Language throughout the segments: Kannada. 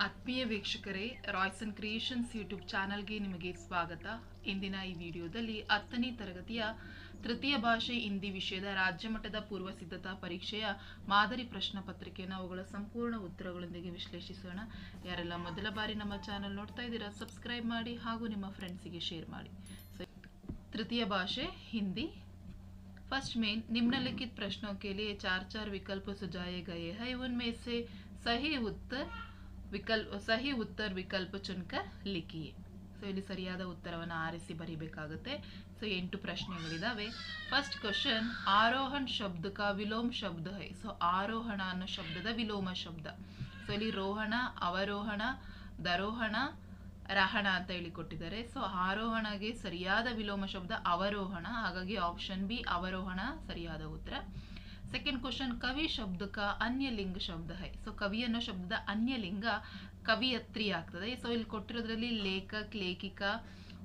ಆತ್ಮೀಯ ವೀಕ್ಷಕರೇ ರಾಯ್ಸನ್ ಕ್ರಿಯೇಷನ್ಸ್ ಯೂಟ್ಯೂಬ್ ಚಾನಲ್ಗೆ ನಿಮಗೆ ಸ್ವಾಗತ ಇಂದಿನ ಈ ವಿಡಿಯೋದಲ್ಲಿ ಹತ್ತನೇ ತರಗತಿಯ ತೃತೀಯ ಭಾಷೆ ಹಿಂದಿ ವಿಷಯದ ರಾಜ್ಯ ಮಟ್ಟದ ಪೂರ್ವ ಸಿದ್ಧತಾ ಪರೀಕ್ಷೆಯ ಮಾದರಿ ಪ್ರಶ್ನೆ ಪತ್ರಿಕೆಯನ್ನು ಅವುಗಳ ಸಂಪೂರ್ಣ ಉತ್ತರಗಳೊಂದಿಗೆ ವಿಶ್ಲೇಷಿಸೋಣ ಯಾರೆಲ್ಲ ಮೊದಲ ಬಾರಿ ನಮ್ಮ ಚಾನಲ್ ನೋಡ್ತಾ ಇದ್ದೀರಾ ಸಬ್ಸ್ಕ್ರೈಬ್ ಮಾಡಿ ಹಾಗೂ ನಿಮ್ಮ ಫ್ರೆಂಡ್ಸಿಗೆ ಶೇರ್ ಮಾಡಿ ಸೊ तृतीय भाषे हिंदी फर्स्ट में निम्नलिखित प्रश्नों के लिए चार चार विकल्प सुझाए गए हैं उनमें से सही उत्तर ವಿಕಲ್ಪ ಸಹಿ ಉತ್ತರ ವಿಕಲ್ಪ ಚುನ್ಕ ಲಿಖಿ. ಸೊ ಇಲ್ಲಿ ಸರಿಯಾದ ಉತ್ತರವನ್ನು ಆರಿಸಿ ಬರೀಬೇಕಾಗುತ್ತೆ. ಸೊ ಎಂಟು ಪ್ರಶ್ನೆಗಳಿದಾವೆ. ಫಸ್ಟ್ ಕ್ವಶನ್ ಆರೋಹಣ್ ಶಬ್ದ ವಿಲೋಮ್ ಶಬ್ದ ಹೈ. ಸೊ ಆರೋಹಣ ಅನ್ನೋ ಶಬ್ದದ ವಿಲೋಮ ಶಬ್ದ. ಸೊ ಇಲ್ಲಿ ರೋಹಣ, ಅವರೋಹಣ, ದರೋಹಣ, ರಹಣ ಅಂತ ಹೇಳಿ ಕೊಟ್ಟಿದ್ದಾರೆ. ಸೊ ಆರೋಹಣಗೆ ಸರಿಯಾದ ವಿಲೋಮ ಶಬ್ದ ಅವರೋಹಣ. ಹಾಗಾಗಿ ಆಪ್ಷನ್ ಬಿ ಅವರೋಹಣ, ಸರಿಯಾದ ಉತ್ತರ. ಸೆಕೆಂಡ್ ಕ್ವಶನ್ ಕವಿ ಶಬ್ದ ಕ ಅನ್ಯ ಲಿಂಗ ಶಬ್ದ ಹೈ ಸೊ ಕವಿ ಅನ್ನೋ ಶಬ್ದದ ಅನ್ಯ ಲಿಂಗ ಕವಿಯತ್ರಿ ಆಗ್ತದೆ ಸೊ ಇಲ್ಲಿ ಕೊಟ್ಟಿರೋದ್ರಲ್ಲಿ ಲೇಖಕ್ ಲೇಖಿಕ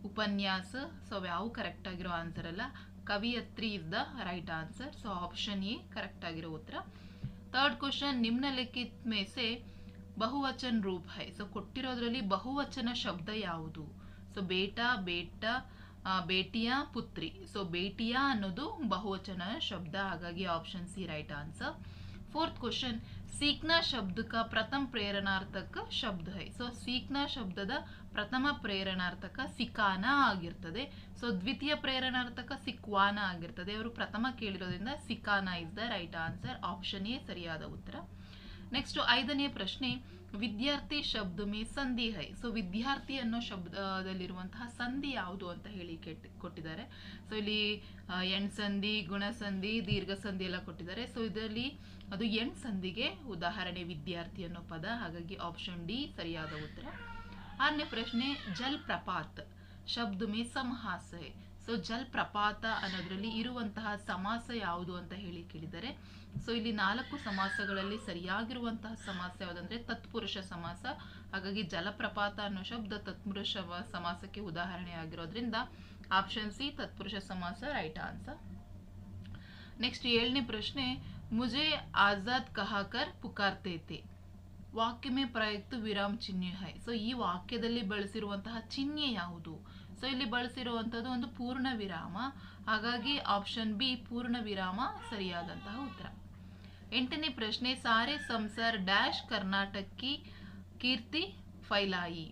ಉಪನ್ಯಾಸ ಸೊ ಅವು ಕರೆಕ್ಟ್ ಆಗಿರೋ ಆನ್ಸರ್ ಅಲ್ಲ ಕವಿಯತ್ರಿ is the right answer so option A correct ಆಗಿರೋ ಉತ್ತರ ಥರ್ಡ್ ಕ್ವಶನ್ ನಿಮ್ನಲಿಖಿತ್ ಮೇಸೆ ಬಹುವಚನ ರೂಪ ಹೈ ಸೊ ಕೊಟ್ಟಿರೋದ್ರಲ್ಲಿ ಬಹುವಚನ ಶಬ್ದ ಯಾವುದು ಸೊ ಬೇಟಾ ಬೇಟ ಬೇಟಿಯ ಪುತ್ರಿ. ಸೊ ಬೇಟಿಯ ಅನ್ನೋದು ಬಹುವಚನ ಶಬ್ದ, ಹಾಗಾಗಿ option C right answer fourth question ಸೀಕ್ನ ಶಬ್ದಕ ಪ್ರಥಮ ಪ್ರೇರಣಾರ್ಥಕ ಶಬ್ದ ಹೈ. ಸೊ ಸೀಕ್ನ ಶಬ್ದದ ಪ್ರಥಮ ಪ್ರೇರಣಾರ್ಥಕ ಸಿಕಾನ ಆಗಿರ್ತದೆ. ಸೊ ದ್ವಿತೀಯ ಪ್ರೇರಣಾರ್ಥಕ ಸಿಕ್ವಾನ ಆಗಿರ್ತದೆ. ಅವರು ಪ್ರಥಮ ಕೇಳಿರೋದ್ರಿಂದ ಸಿಕಾನ is the right answer option A ಸರಿಯಾದ ಉತ್ತರ. ನೆಕ್ಸ್ಟ್ ಐದನೇ ಪ್ರಶ್ನೆ ವಿದ್ಯಾರ್ಥಿ ಶಬ್ದ ಮೇ ಸಂಧಿ ಹೈ. ಸೊ ವಿದ್ಯಾರ್ಥಿ ಅನ್ನೋ ಶಬ್ದದಲ್ಲಿರುವಂತಹ ಸಂಧಿ ಯಾವುದು ಅಂತ ಹೇಳಿ ಕೆಟ್ಟ ಕೊಟ್ಟಿದ್ದಾರೆ. ಸೊ ಇಲ್ಲಿ ಎಣ್ ಸಂಧಿ ಗುಣಸಂಧಿ ದೀರ್ಘ ಸಂಧಿ ಎಲ್ಲ ಕೊಟ್ಟಿದ್ದಾರೆ. ಸೊ ಇದರಲ್ಲಿ ಅದು ಎಣ್ ಸಂಧಿಗೆ ಉದಾಹರಣೆ ವಿದ್ಯಾರ್ಥಿ ಅನ್ನೋ ಪದ. ಹಾಗಾಗಿ ಆಪ್ಷನ್ ಡಿ ಸರಿಯಾದ ಉತ್ತರ. ಆರನೇ ಪ್ರಶ್ನೆ ಜಲ್ ಪ್ರಪಾತ್ ಶಬ್ದ ಮೇ ಸಂಹಾಸ ಸೊ ಜಲಪ್ರಪಾತ ಅನ್ನೋದ್ರಲ್ಲಿ ಇರುವಂತಹ ಸಮಾಸ ಯಾವುದು ಅಂತ ಹೇಳಿ ಕೇಳಿದರೆ ಸೊ ಇಲ್ಲಿ ನಾಲ್ಕು ಸಮಾಸಗಳಲ್ಲಿ ಸರಿಯಾಗಿರುವಂತಹ ಸಮಾಸ ಯಾವುದಂದ್ರೆ ತತ್ಪುರುಷ ಸಮಾಸ. ಹಾಗಾಗಿ ಜಲಪ್ರಪಾತ ಅನ್ನೋ ಶಬ್ದ ತತ್ಪುರುಷ ಸಮಾಸಕ್ಕೆ ಉದಾಹರಣೆ ಆಗಿರೋದ್ರಿಂದ ಆಪ್ಷನ್ ಸಿ ತತ್ಪುರುಷ ಸಮಾಸ ರೈಟ್ ಆನ್ಸರ್ ನೆಕ್ಸ್ಟ್ ಏಳನೇ ಪ್ರಶ್ನೆ, ಮುಜೆ ಆಜಾದ್ ಕಹಾಕರ್ ಪುಕಾರ್ತೈತಿ ವಾಕ್ಯಮೇ ಪ್ರಯುಕ್ತ ವಿರಾಮ್ ಚಿಹ್ನೆ ಹೈ ಸೊ ಈ ವಾಕ್ಯದಲ್ಲಿ ಬಳಸಿರುವಂತಹ ಚಿಹ್ನೆ ಯಾವುದು? ಸೊ ಇಲ್ಲಿ ಬಳಸಿರುವಂಥದ್ದು ಒಂದು ಪೂರ್ಣ ವಿರಾಮ. ಹಾಗಾಗಿ ಆಪ್ಷನ್ ಬಿ ಪೂರ್ಣ ವಿರಾಮ, ಸರಿಯಾದಂತಹ ಉತ್ತರ. ಎಂಟನೇ ಪ್ರಶ್ನೆ, ಸಾರೆ ಸಂಸಾರ್ ಡ್ಯಾಶ್ ಕರ್ನಾಟಕಿ ಕೀರ್ತಿ ಫೈಲಾಯಿ.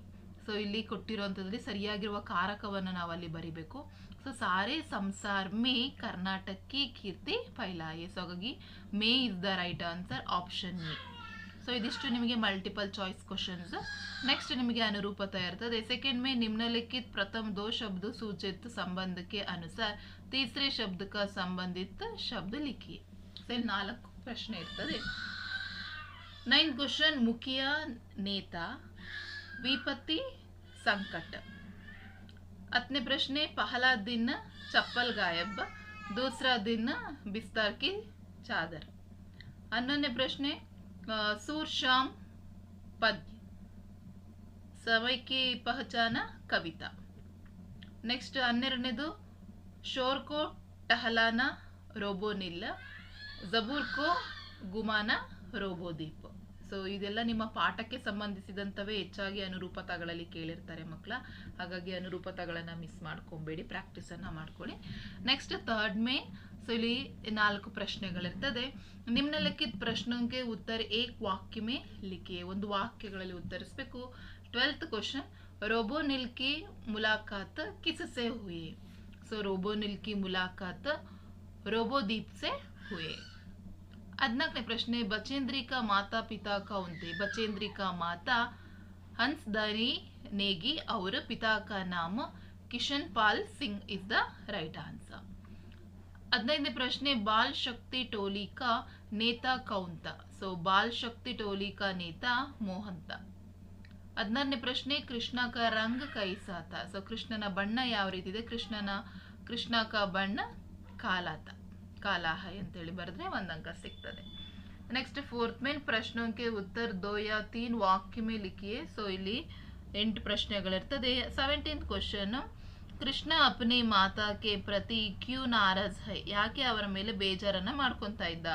ಸೊ ಇಲ್ಲಿ ಕೊಟ್ಟಿರುವಂಥದ್ರಲ್ಲಿ ಸರಿಯಾಗಿರುವ ಕಾರಕವನ್ನು ನಾವು ಅಲ್ಲಿ ಬರಿಬೇಕು. ಸೊ ಸಾರೆ ಸಂಸಾರ್ ಮೇ ಕರ್ನಾಟಕಿ ಕೀರ್ತಿ ಫೈಲಾಯಿ. ಸೊ ಹಾಗಾಗಿ May is the right answer option A so ಇದಿಷ್ಟು ನಿಮಗೆ ಮಲ್ಟಿಪಲ್ ಚಾಯ್ಸ್ ಕ್ವಶನ್ಸ್ ನೆಕ್ಸ್ಟ್ ನಿಮಗೆ ಅನುರೂಪತಾ ಇರ್ತದೆ ಸೆಕೆಂಡ್ में निम्नलिखित प्रथम दो शब्द सूचित संबंध के अनुसार तीसरे शब्द का संबंधित शब्द लिखिए ಸೊ ಇಲ್ಲಿ ನಾಲ್ಕು ಪ್ರಶ್ನೆ ಇರ್ತದೆ ನೈನ್ ಕ್ವಶನ್ ಮುಖಿಯ ನೇತಾ ವಿಪತ್ತಿ ಸಂಕಟ ಹತ್ತನೇ ಪ್ರಶ್ನೆ ಪಹಲಾ ದಿನ ಚಪ್ಪಲ್ ಗಾಯಬ್ ದೂಸರಾ ದಿನ ಬಿಸ್ತಾರ್ ಕಿ ಚಾದರ್ ಹನ್ನೊಂದನೇ ಪ್ರಶ್ನೆ ಶಾಮ್ ಪದ್ಯ ಸಮಯ ಕಿ ಪಹಚಾನ ಕವಿತಾ. ನೆಕ್ಸ್ಟ್ ಹನ್ನೆರಡನೇದು, ಶೋರ್ಕೋ ಟಹಲಾನ ರೋಬೋನಿಲ್ಲ ಜಬೂರ್ ಕೋ ಗುಮಾನ ರೋಬೋದೀಪ್ ಸೊ ಇದೆಲ್ಲ ನಿಮ್ಮ ಪಾಠಕ್ಕೆ ಸಂಬಂಧಿಸಿದಂತವೇ ಹೆಚ್ಚಾಗಿ ಅನುರೂಪತಗಳಲ್ಲಿ ಕೇಳಿರ್ತಾರೆ ಮಕ್ಕಳ. ಹಾಗಾಗಿ ಅನುರೂಪತಗಳನ್ನು ಮಿಸ್ ಮಾಡ್ಕೊಬೇಡಿ ಪ್ರಾಕ್ಟೀಸನ್ನು ಮಾಡ್ಕೊಳ್ಳಿ. ನೆಕ್ಸ್ಟ್ ಥರ್ಡ್ ಮೇ ಸೊ ಇಲ್ಲಿ ನಾಲ್ಕು ಪ್ರಶ್ನೆಗಳಿರ್ತದೆ. ನಿಮ್ನ ಲಿಖಿತ ಪ್ರಶ್ನೆಗೆ ಉತ್ತರ ಏಕ್ ವಾಕ್ಯ ಮೇ ಲಿಖಿ. ಒಂದು ವಾಕ್ಯಗಳಲ್ಲಿ ಉತ್ತರಿಸಬೇಕು. ಟ್ವೆಲ್ತ್ ಕ್ವಶನ್ ರೋಬೋನಿಲ್ ಮುಲಾಕಾತ್ ಮುಲಾಖಾತ್ ಕಿಸಸೆ ಹುಯೇ. ಸೊ ರೋಬೋನಿಲ್ ನಿಲ್ಕಿ ಮುಲಾಖಾತ್ ರೋಬೋದೀಪ್ ಸೆ ಹುಯೆ. ಹದಿನಾಲ್ಕನೇ ಪ್ರಶ್ನೆ. ಬಚೇಂದ್ರಿಕಾ ಮಾತಾ ಪಿತಾ ಕೌಂತೆ ಬಚೇಂದ್ರಿಕಾ ಮಾತಾ ಹನ್ಸ್ ದರಿ ನೇಗಿ ಅವರ ಪಿತಾ ಕಾ ನಾಮ Kishan Pal Singh is the right answer. ಹದಿನೈದನೇ ಪ್ರಶ್ನೆ, ಬಾಲ್ ಶಕ್ತಿ ಟೋಲಿಕಾ ನೇತಾ ಕೌಂತ. ಸೊ ಬಾಲ್ ಶಕ್ತಿ ಟೋಲಿಕಾ ನೇತಾ ಮೋಹಂತ. ಹದಿನಾರನೇ ಪ್ರಶ್ನೆ, ಕೃಷ್ಣಕ ರಂಗ್ ಕೈಸಾತ ಸೊ ಕೃಷ್ಣನ ಬಣ್ಣ ಯಾವ ರೀತಿ ಇದೆ? ಕೃಷ್ಣನ, ಕೃಷ್ಣಕ ಬಣ್ಣ ಕಾಲಾತ. ಕಾಲಾಹ ಅಂತೇಳಿ ಬರೆದ್ರೆ ಒಂದ್ ಅಂಕ ಸಿಗ್ತದೆ. ನೆಕ್ಸ್ಟ್ ಫೋರ್ತ್ ಮೇನ್ ಪ್ರಶ್ನೆ ಉತ್ತರ ದೋಯಾ ತೀನ್ ವಾಕ್ಯ ಮೇ ಲಿಖಿಯೇ? ಸೊ ಇಲ್ಲಿ ಎಂಟು ಪ್ರಶ್ನೆಗಳಿರ್ತದೆ. ಸೆವೆಂಟೀನ್ತ್ ಕ್ವಶನ್ ಕೃಷ್ಣ ಅಪ್ನಿ ಮಾತಾಕೆ ಪ್ರತಿ ಕ್ಯೂ ನಾರಜ್ ಹೈ ಯಾಕೆ ಅವರ ಮೇಲೆ ಬೇಜಾರನ್ನ ಮಾಡ್ಕೊತಾ ಇದ್ದ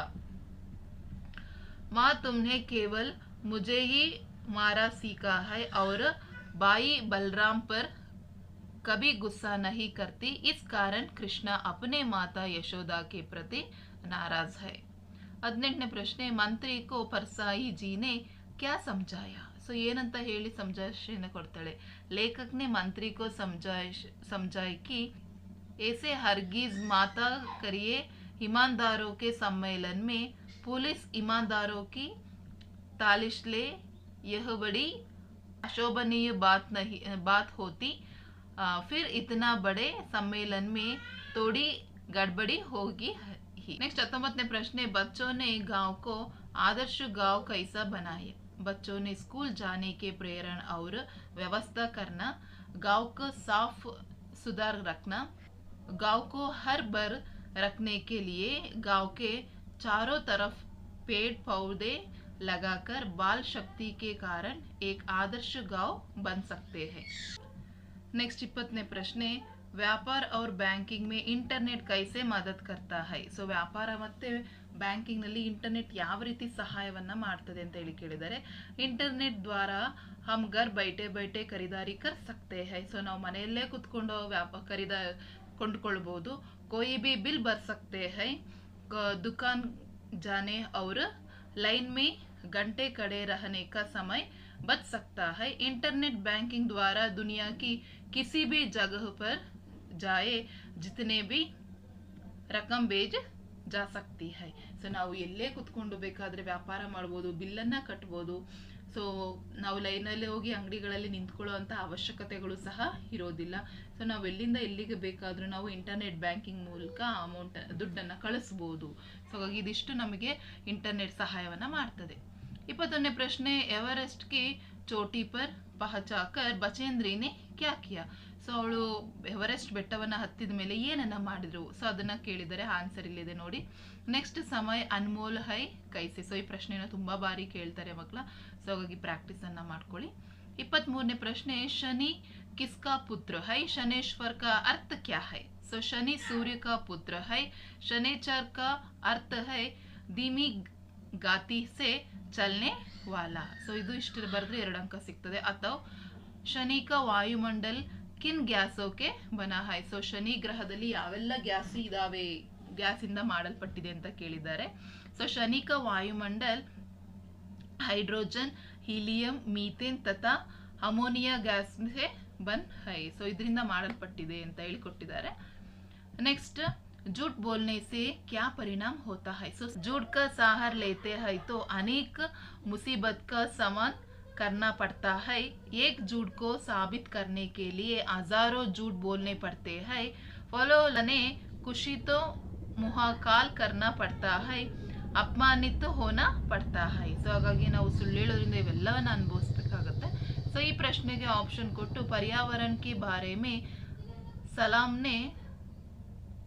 ಮಾ ತುಮ್ನೆ ಕೇವಲ್ ಮುಜೆ ಹಿ ಮಾರಾ ಸೀಕಾ ಹೈ ಔರ್ ಬಾಯಿ ಬಲರಾಮ್ ಪರ್ कभी गुस्सा नहीं करती इस कारण कृष्णा अपने माता यशोदा के प्रति नाराज़ है अदनेट ने प्रश्न मंत्री को परसाई जी ने क्या समझाया ಸೊ ಏನಂತ ಹೇಳಿ ಸಮಜಾಯಿಷಿನ ಕೊಡ್ತಾಳೆ ಲೇಖಕ್ನೆ ಮಂತ್ರಿ ಕೋ ಸಮಜಾಯಿಷ್ समझाए कि ऐसे हरगिज माता करिए ईमानदारों के सम्मेलन में पुलिस ईमानदारों की तालिश ले यह बड़ी अशोभनीय बात नहीं बात होती आ, फिर इतना बड़े सम्मेलन में थोड़ी गड़बड़ी होगी ही नेक्स्ट हतोबतने प्रश्न बच्चों ने गांव को आदर्श गांव कैसा बनाए बच्चों ने स्कूल जाने के प्रेरण और व्यवस्था करना, गाँव को साफ़ सुधार रखना, गाँव को हर भर रखने के लिए गाँव के चारों तरफ़ पेड़ पौधे लगाकर बाल शक्ति के कारण एक आदर्श गाँव बन सकते हैं। नेक्स्ट इपत्ने प्रश्न व्यापार और बैंकिंग में इंटरनेट कैसे मदद करता है? सो व्यापार ಮತ್ತು ಬ್ಯಾಂಕಿಂಗ್ ನಲ್ಲಿ ಇಂಟರ್ನೆಟ್ ಯಾವ ರೀತಿ ಸಹಾಯವನ್ನ ಮಾಡ್ತದೆ ಅಂತ ಹೇಳಿ ಕೇಳಿದ್ದಾರೆ ಇಂಟರ್ನೆಟ್ ದ್ವಾರ ಹಮ್ ಗರ್ ಬೈಟೆ ಬೈಟೆ ಖರೀದಾರಿ ಕರ್ ಸಕ್ತೆ ಹೈ ಸೊ ನಾವು ಮನೆಯಲ್ಲೇ ಕುತ್ಕೊಂಡು ವ್ಯಾಪ ಖರೀದ ಕೊಂಡ್ಕೊಳ್ಬಹುದು कोई भी बिल भर सकते हैं क- दुकान जाने और लाइन में घंटे खड़े रहने का समय बच सकता है इंटरनेट बैंकिंग द्वारा दुनिया की किसी भी जगह पर जाए जितने भी ರಕಮ್ ಬೇಜ್ ಜಾ ಸಕ್ತಿ ಹೈ. ಸೊ ನಾವು ಎಲ್ಲೇ ಕುತ್ಕೊಂಡು ಬೇಕಾದರೆ ವ್ಯಾಪಾರ ಮಾಡ್ಬೋದು, ಬಿಲ್ಲನ್ನು ಕಟ್ಬೋದು. ಸೊ ನಾವು ಲೈನಲ್ಲಿ ಹೋಗಿ ಅಂಗಡಿಗಳಲ್ಲಿ ನಿಂತ್ಕೊಳ್ಳುವಂಥ ಅವಶ್ಯಕತೆಗಳು ಸಹ ಇರೋದಿಲ್ಲ. ಸೊ ನಾವು ಎಲ್ಲಿಂದ ಎಲ್ಲಿಗೆ ಬೇಕಾದರೂ ನಾವು ಇಂಟರ್ನೆಟ್ ಬ್ಯಾಂಕಿಂಗ್ ಮೂಲಕ ಅಮೌಂಟ್, ದುಡ್ಡನ್ನು ಕಳಿಸ್ಬೋದು. ಸೊ ಹಾಗಾಗಿ ಇದಿಷ್ಟು ನಮಗೆ ಇಂಟರ್ನೆಟ್ ಸಹಾಯವನ್ನು ಮಾಡ್ತದೆ. ಇಪ್ಪತ್ತೊಂದನೇ ಪ್ರಶ್ನೆ ಎವರೆಸ್ಟ್ ಕಿ ಚೋಟಿ ಪರ್, ಪಹಚಾಕರ್, ಬಚೇಂದ್ರಿನೇ ಕಿಯಾ ಸೊ ಅವಳು ಎವರೆಸ್ಟ್ ಬೆಟ್ಟವನ್ನ ಹತ್ತಿದ ಮೇಲೆ ಏನನ್ನ ಮಾಡಿದ್ರು? ಸೊ ಅದನ್ನ ಕೇಳಿದರೆ ಆನ್ಸರ್ ಇಲ್ಲಿದೆ ನೋಡಿ. ನೆಕ್ಸ್ಟ್ ಸಮಯ ಅನ್ಮೋಲ್ ಹೈ ಕೈಸೆ. ಸೊ ಈ ಪ್ರಶ್ನೆನ ತುಂಬಾ ಬಾರಿ ಕೇಳ್ತಾರೆ ಮಕ್ಕಳ. ಸೊ ಹಾಗಾಗಿ ಪ್ರಾಕ್ಟೀಸ್ ಅನ್ನ ಮಾಡ್ಕೊಳ್ಳಿ. ಇಪ್ಪತ್ತ್ ಮೂರನೇ ಪ್ರಶ್ನೆ, ಶನಿ ಕಿಸ್ಕಾ ಪುತ್ರ ಹೈ, ಶನೇಶ್ವರ್ ಕ ಅರ್ಥ ಕ್ಯಾ ಹೈ? ಸೊ ಶನಿ ಸೂರ್ಯ ಕ ಪುತ್ರ ಹೈ, ಶನೇಚರ್ ಕ ಅರ್ಥ ಹೈ, ಧೀಮಿ ಗಾತಿ ಸೆ ಚಲನೆ ವಾಲಾ. ಸೊ ಇದು ಇಷ್ಟ ಬರೆದ್ರೆ ಎರಡು ಅಂಕ ಸಿಗ್ತದೆ. ಅಥವಾ ಶನಿಕ ವಾಯುಮಂಡಲ್ ಕಿನ್ ಗ್ಯಾಸೋಕೆ ಬನಾ ಹೈ ಸೊ ಶನಿ ಗ್ರಹದಲ್ಲಿ ಯಾವೆಲ್ಲ ಗ್ಯಾಸ್ ಇದಾವೆ, ಗ್ಯಾಸಿಂದ ಮಾಡಲ್ಪಟ್ಟಿದೆ ಅಂತ ಕೇಳಿದ್ದಾರೆ. ಸೊ ಶನಿಕ ವಾಯುಮಂಡಲ್, ಹೈಡ್ರೋಜನ್, ಹೀಲಿಯಂ, ಮೀಥೇನ್ ತಥಾ ಅಮೋನಿಯಾ ಗ್ಯಾಸ್ ಬನ್ ಹೈ ಸೊ ಇದರಿಂದ ಮಾಡಲ್ಪಟ್ಟಿದೆ ಅಂತ ಹೇಳಿಕೊಟ್ಟಿದ್ದಾರೆ. ನೆಕ್ಸ್ಟ್ ಜೂಟ್ ಬೋಲ್ನೆ ಸೇ ಕ್ಯಾ ಪರಿಣಾಮ ಹೋತಾ ಹೈ ಸೊ ಜೂಟ್ ಕ ಸಾಹಾರ್ ಲೇತೆ ಹೈ ತೋ ಅನೇಕ ಮುಸೀಬತ್ ಕ ಸಮಾನ್ करना पड़ता है एक झूठ को साबित करने के लिए हजारों झूठ बोलने पड़ते हैं फॉलो लने खुशी तो मुहाकाल करना पड़ता है ಅಪಮಾನಿತ ಹೋನ ಪಡ್ತಾ ಹೈ ಸೊ ಹಾಗಾಗಿ ನಾವು ಸುಳ್ಳು ಹೇಳೋದ್ರಿಂದ ಇವೆಲ್ಲವನ್ನ ಅನುಭವಿಸ್ಬೇಕಾಗತ್ತೆ ಸೊ ಈ ಪ್ರಶ್ನೆಗೆ ಆಪ್ಷನ್ ಕೊಟ್ಟು ಪರ್ಯಾವರಣ ಕಿ ಬಾರೆ ಮೇ ಸಲಾಮ್ನೆ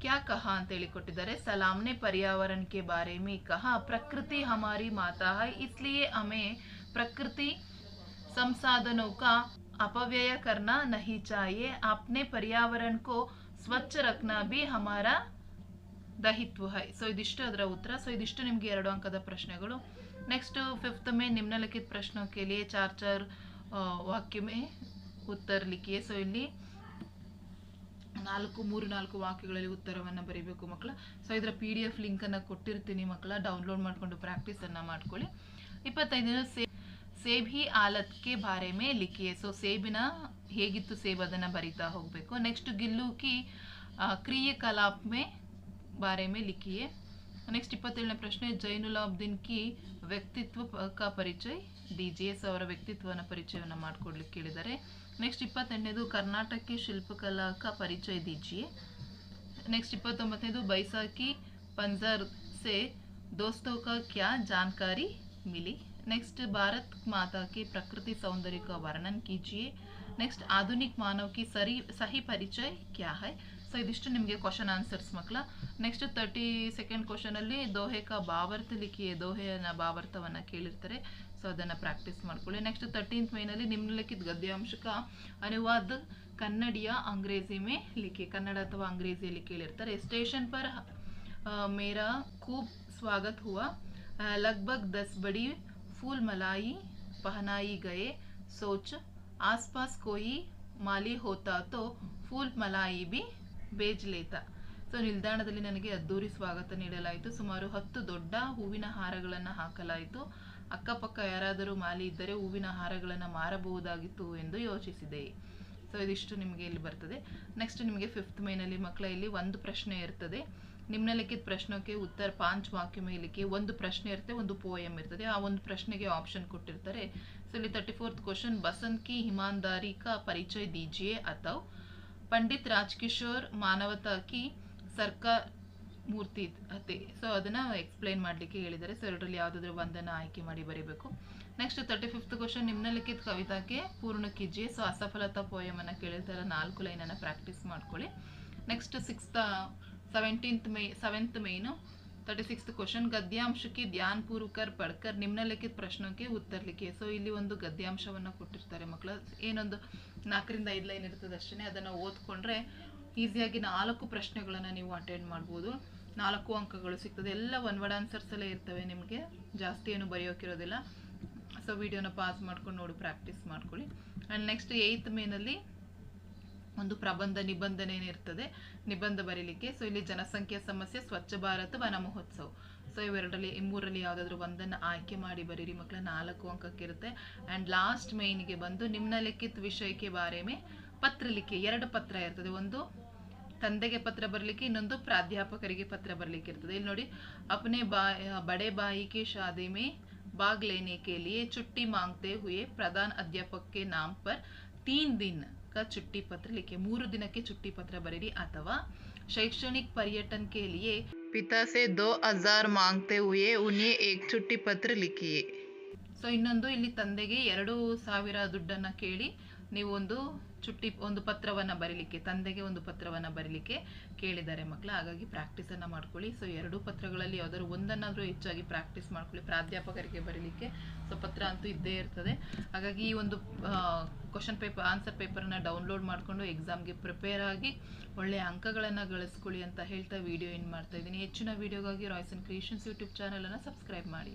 क्या कहा ಅಂತ ಹೇಳಿ ಕೊಟ್ಟಿದ್ದಾರೆ सलाम ने पर्यावरण के बारे में कहा प्रकृति हमारी माता है इसलिए हमें प्रकृति संसाधनों का अपव्यय करना नहीं चाहिए अपने पर्यावरण को स्वच्छ रखना भी हमारा ದಹಿತ್ವ ಹೈ ಸೊ ಇದಿಷ್ಟು ಅದರ ಉತ್ತರ ಸೊ ಇದಿಷ್ಟು ನಿಮ್ಗೆ ಎರಡು ಅಂಕದ ಪ್ರಶ್ನೆಗಳು ನೆಕ್ಸ್ಟ್ ಫಿಫ್ತ್ ಮೇ ನಿಮ್ನಲಿಖಿತ ಪ್ರಶ್ನೋं के लिए चार चार ಆ, ವಾಕ್ಯ ಮೇ ಉತ್ತರ ಲಿಖಿಯೇ ಸೊ ಇಲ್ಲಿ ನಾಲ್ಕು ಮೂರು ನಾಲ್ಕು ವಾಕ್ಯಗಳಲ್ಲಿ ಉತ್ತರವನ್ನು ಬರೀಬೇಕು ಮಕ್ಕಳ ಸೊ ಇದರ ಪಿ ಡಿ ಎಫ್ ಲಿಂಕನ್ನು ಕೊಟ್ಟಿರ್ತೀನಿ ಮಕ್ಕಳ ಡೌನ್ಲೋಡ್ ಮಾಡಿಕೊಂಡು ಪ್ರಾಕ್ಟೀಸನ್ನು ಮಾಡ್ಕೊಳ್ಳಿ ಇಪ್ಪತ್ತೈದನೇ ಸೇ सेबी आलत के बारे में लिखिए सो सेबिन हेगी तो सेब अदान बरता हूँ नेक्स्ट गिलू की क्रियाकलाप में बारे में लिखिए नेक्स्ट इपत् प्रश्न जैनुलाबीन की व्यक्तित्व का परिचय डी जे एस व्यक्तित्व परिचय नेक्स्ट इपत् कर्नाटक के शिल्पकला का परिचय दीजिए नेक्स्ट इपत् बैसाखी पंजर से दोस्तों का क्या जानकारी मिली नेक्स्ट भारत माता के प्रकृति सौंदर्य का वर्णन कीजिए नेक्स्ट आधुनिक मानव की सरी सही परिचय क्या है ಸೊ ಇದಿಷ್ಟು ನಿಮಗೆ ಕ್ವಶನ್ ಆನ್ಸರ್ಸ್ ಮಕ್ಕಳ ನೆಕ್ಸ್ಟ್ ತರ್ಟಿ ಸೆಕೆಂಡ್ ಕ್ವಶನಲ್ಲಿ ದೋಹೆ ಕಾ ಭಾವಾರ್ಥ ಲಿಖಿ ದೋಹೆಯನ್ನ ಭಾವಾರ್ಥವನ್ನ ಕೇಳಿರ್ತಾರೆ ಸೊ ಅದನ್ನ ಪ್ರಾಕ್ಟೀಸ್ ಮಾಡ್ಕೊಳ್ಳಿ ನೆಕ್ಸ್ಟ್ ತರ್ಟೀನ್ತ್ ಮೇನಲ್ಲಿ ನಿಮ್ನಲಿಖಿತ ಗದ್ಯಾಂಶಕ ಅನುವಾದ ಕನ್ನಡಿಯ ಅಂಗ್ರೇಜಿ ಮೇ ಲಿಖಿ ಕನ್ನಡ ಅಥವಾ ಅಂಗ್ರೇಜಿಯಲ್ಲಿ ಕೇಳಿರ್ತಾರೆ ಸ್ಟೇಷನ್ ಪರ್ अ, मेरा खूब स्वागत हुआ अ, लगभग दस बड़ी फूल मलाई पहनाई गए सोच आसपास कोई माली होता तो फूल मलाई भी ಬೇಜ್ ಲೇತ ಸೊ ನಿಲ್ದಾಣದಲ್ಲಿ ನನಗೆ ಅದ್ದೂರಿ ಸ್ವಾಗತ ನೀಡಲಾಯಿತು ಸುಮಾರು ಹತ್ತು ದೊಡ್ಡ ಹೂವಿನ ಹಾರಗಳನ್ನು ಹಾಕಲಾಯಿತು ಅಕ್ಕಪಕ್ಕ ಯಾರಾದರೂ ಮಾಲಿ ಇದ್ದರೆ ಹೂವಿನ ಹಾರಗಳನ್ನು ಮಾರಬಹುದಾಗಿತ್ತು ಎಂದು ಯೋಚಿಸಿದೆ ಸೊ ಇದಿಷ್ಟು ನಿಮಗೆ ಇಲ್ಲಿ ಬರ್ತದೆ ನೆಕ್ಸ್ಟ್ ನಿಮಗೆ ಫಿಫ್ತ್ ಮೇನಲ್ಲಿ ಮಕ್ಕಳ ಇಲ್ಲಿ ಒಂದು ಪ್ರಶ್ನೆ ಇರ್ತದೆ ನಿಮ್ನಲಿಖಿತ ಪ್ರಶ್ನೆಗೆ ಉತ್ತರ ಪಾಂಚ್ ವಾಕ್ಯ ಮೇಲಿಕ್ಕೆ ಒಂದು ಪ್ರಶ್ನೆ ಇರುತ್ತೆ, ಒಂದು ಪೋಯಮ್ ಇರ್ತದೆ. ಆ ಒಂದು ಪ್ರಶ್ನೆಗೆ ಆಪ್ಷನ್ ಕೊಟ್ಟಿರ್ತಾರೆ. ಸೊ ಇಲ್ಲಿ ತರ್ಟಿ ಫೋರ್ತ್ ಕ್ವಶನ್ ಬಸಂತ್ ಕಿ ಹಿಮಾಂದಾರಿ ಪರಿಚಯ ದೀಜಿಯೇ ಅಥವಾ ಪಂಡಿತ್ ರಾಜ್ಕಿಶೋರ್ ಮಾನವತಾ ಕಿ ಸರ್ಕಾರ ಮೂರ್ತಿ ಅತಿ. ಸೊ ಅದನ್ನ ಎಕ್ಸ್ಪ್ಲೈನ್ ಮಾಡಲಿಕ್ಕೆ ಹೇಳಿದ್ದಾರೆ. ಸೊ ಎರಡರಲ್ಲಿ ಯಾವುದಾದ್ರೂ ಒಂದನ್ನು ಆಯ್ಕೆ ಮಾಡಿ ಬರೀಬೇಕು. ನೆಕ್ಸ್ಟ್ ತರ್ಟಿ ಫಿಫ್ತ್ ಕ್ವಶನ್ ನಿಮ್ನಲಿಖಿತ ಕವಿತಾಕ್ಕೆ ಪೂರ್ಣ ಕಿಜಿ ಸೊ ಅಸಫಲತಾ ಪೋಯಮ್ ಅನ್ನ ಕೇಳಿರ್ತಾರೆ ನಾಲ್ಕು ಲೈನನ್ನು ಪ್ರಾಕ್ಟೀಸ್ ಮಾಡ್ಕೊಳ್ಳಿ. ನೆಕ್ಸ್ಟ್ ಸಿಕ್ಸ್ತ್ ಸೆವೆಂಟೀನ್ತ್ ಮೇ ಸೆವೆಂತ್ ಮೇನು ತರ್ಟಿ ಸಿಕ್ಸ್ತ್ ಕ್ವಶನ್ ಗದ್ಯಾಂಶಕ್ಕೆ ಧ್ಯಾನ್ ಪೂರ್ವಕರ್ ಪಡ್ಕರ್ ನಿಮ್ನಲಿಖಿತ ಪ್ರಶ್ನಕ್ಕೆ ಉತ್ತರಲಿಕ್ಕೆ. ಸೊ ಇಲ್ಲಿ ಒಂದು ಗದ್ಯಾಂಶವನ್ನು ಕೊಟ್ಟಿರ್ತಾರೆ ಮಕ್ಕಳು. ಏನೊಂದು ನಾಲ್ಕರಿಂದ ಐದು ಲೈನ್ ಇರ್ತದೆ ಅಷ್ಟೇ ಅದನ್ನು ಓದ್ಕೊಂಡ್ರೆ ಈಸಿಯಾಗಿ ನಾಲ್ಕು ಪ್ರಶ್ನೆಗಳನ್ನು ನೀವು ಅಟೆಂಡ್ ಮಾಡ್ಬೋದು. ನಾಲ್ಕು ಅಂಕಗಳು ಸಿಗ್ತದೆ. ಎಲ್ಲ ಒನ್ ವರ್ಡ್ ಆನ್ಸರ್ಸಲ್ಲೇ ಇರ್ತವೆ ನಿಮಗೆ. ಜಾಸ್ತಿ ಏನು ಬರೆಯೋಕ್ಕಿರೋದಿಲ್ಲ ಸೊ ವಿಡಿಯೋನ ಪಾಸ್ ಮಾಡ್ಕೊಂಡು ನೋಡಿ ಪ್ರಾಕ್ಟೀಸ್ ಮಾಡ್ಕೊಳ್ಳಿ. ಆ್ಯಂಡ್ ನೆಕ್ಸ್ಟ್ ಏಯ್ತ್ ಮೇನಲ್ಲಿ ಒಂದು ಪ್ರಬಂಧ ನಿಬಂಧನೆ ಏನಿರ್ತದೆ ನಿಬಂಧ ಬರೀಲಿಕ್ಕೆ. ಸೊ ಇಲ್ಲಿ ಜನಸಂಖ್ಯಾ ಸಮಸ್ಯೆ, ಸ್ವಚ್ಛ ಭಾರತ, ವನ ಮಹೋತ್ಸವ. ಸೊ ಇವೆರಡರಲ್ಲಿ, ಈ ಮೂರರಲ್ಲಿ ಯಾವುದಾದ್ರೂ ಒಂದನ್ನು ಆಯ್ಕೆ ಮಾಡಿ ಬರೀರಿ ಮಕ್ಕಳ, ನಾಲ್ಕು ಅಂಕಕ್ಕಿರುತ್ತೆ. ಆ್ಯಂಡ್ ಲಾಸ್ಟ್ ಮೇನ್ಗೆ ಬಂದು ನಿಮ್ಮ ಲಿಖಿತ ವಿಷಯಕ್ಕೆ ಬಾರೇಮೆ, ಪತ್ರ ಪತ್ರಲಿಕ್ಕೆ ಎರಡು ಪತ್ರ ಇರ್ತದೆ. ಒಂದು ತಂದೆಗೆ ಪತ್ರ ಬರಲಿಕ್ಕೆ, ಇನ್ನೊಂದು ಪ್ರಾಧ್ಯಾಪಕರಿಗೆ ಪತ್ರ ಬರಲಿಕ್ಕೆ ಇರ್ತದೆ. ಇಲ್ಲಿ ನೋಡಿ, ಅಪನೆ ಬಾ ಬಡೆ ಬಾಯಿಗೆ ಶಾದಿ ಮೇ ಬಾಗ್ಲೇನೆ ಕೇಳಿಯೇ ಚುಟ್ಟಿ ಮಾಂಗ್ತೆ ಹುಯೇ, ಪ್ರಧಾನ ಅಧ್ಯಾಪಕ ನಾಮ್ ಪರ್ ತೀನ್ ದಿನ. का छुट्टी पत्र लिखे ಮೂರು ದಿನಕ್ಕೆ ಚುಟ್ಟಿ ಪತ್ರ ಬರೀರಿ ಅಥವಾ शैक्षणिक पर्यटन के लिए पिता से दो हजार मांगते हुए उन्हें एक छुट्टी पत्र लिखिए ಸೊ ಇನ್ನೊಂದು ಇಲ್ಲಿ ತಂದೆಗೆ ಎರಡು ಸಾವಿರ ದುಡ್ಡನ್ನು ಕೇಳಿ ನೀವು ಒಂದು ಚುಟ್ಟಿ ಒಂದು ಪತ್ರವನ್ನು ಬರೀಲಿಕ್ಕೆ, ತಂದೆಗೆ ಒಂದು ಪತ್ರವನ್ನು ಬರೀಲಿಕ್ಕೆ ಕೇಳಿದ್ದಾರೆ ಮಕ್ಕಳು ಹಾಗಾಗಿ ಪ್ರಾಕ್ಟೀಸನ್ನು ಮಾಡ್ಕೊಳ್ಳಿ. ಸೊ ಎರಡೂ ಪತ್ರಗಳಲ್ಲಿ ಯಾವುದಾದ್ರು ಒಂದನ್ನಾದರೂ ಹೆಚ್ಚಾಗಿ ಪ್ರಾಕ್ಟೀಸ್ ಮಾಡ್ಕೊಳ್ಳಿ. ಪ್ರಾಧ್ಯಾಪಕರಿಗೆ ಬರೀಲಿಕ್ಕೆ ಸೊ, ಪತ್ರ ಅಂತೂ ಇದ್ದೇ ಇರ್ತದೆ. ಹಾಗಾಗಿ ಈ ಒಂದು ಕ್ವಶನ್ ಪೇಪರ್ ಆನ್ಸರ್ ಪೇಪರನ್ನು ಡೌನ್ಲೋಡ್ ಮಾಡಿಕೊಂಡು ಎಕ್ಸಾಮ್ಗೆ ಪ್ರಿಪೇರ್ ಆಗಿ ಒಳ್ಳೆಯ ಅಂಕಗಳನ್ನು ಗಳಿಸ್ಕೊಳ್ಳಿ ಅಂತ ಹೇಳ್ತಾ ವಿಡಿಯೋ ಏನು ಮಾಡ್ತಾ ಇದ್ದೀನಿ. ಹೆಚ್ಚಿನ ವಿಡಿಯೋಗಾಗಿ ರಾಯ್ಸನ್ ಕ್ರಿಯೇಷನ್ಸ್ ಯೂಟ್ಯೂಬ್ ಚಾನಲನ್ನು ಸಬ್ಸ್ಕ್ರೈಬ್ ಮಾಡಿ.